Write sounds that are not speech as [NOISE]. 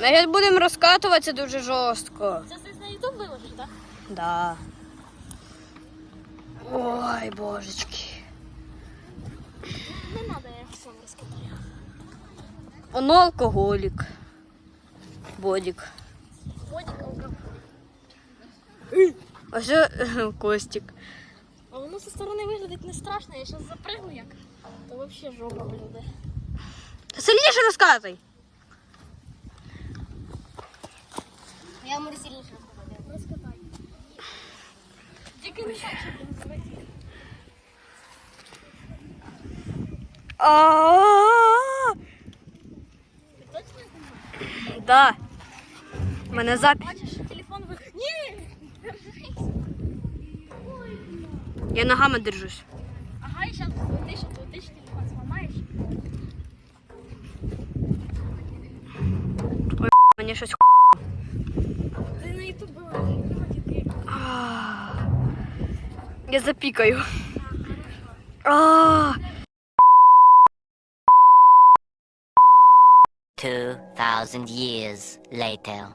Ми зараз будемо розкатуватися дуже жорстко. Це ти на ютуб виложиш, так? Да. Ой, божечки. Не треба, я сам розкатаю. Оно алкоголік. Бодік. Водик алкоголь. А ще [LAUGHS] Костік. А воно зі сторони виглядить не страшно, я зараз запригну як. То взагалі жопа буде. Сильніше розказуй. Я можу сильніше розкатати. Розкатай. Тільки не так, щоб не? Да. Мене запись. Бачиш, телефон ви... Ні! Я ногами держусь. Ага, і зараз летиш, летиш, телефон зламаєш. Мені щось Ти на ютуб виложиш, тільки. А. Я запікаю. А. 2,000 years later.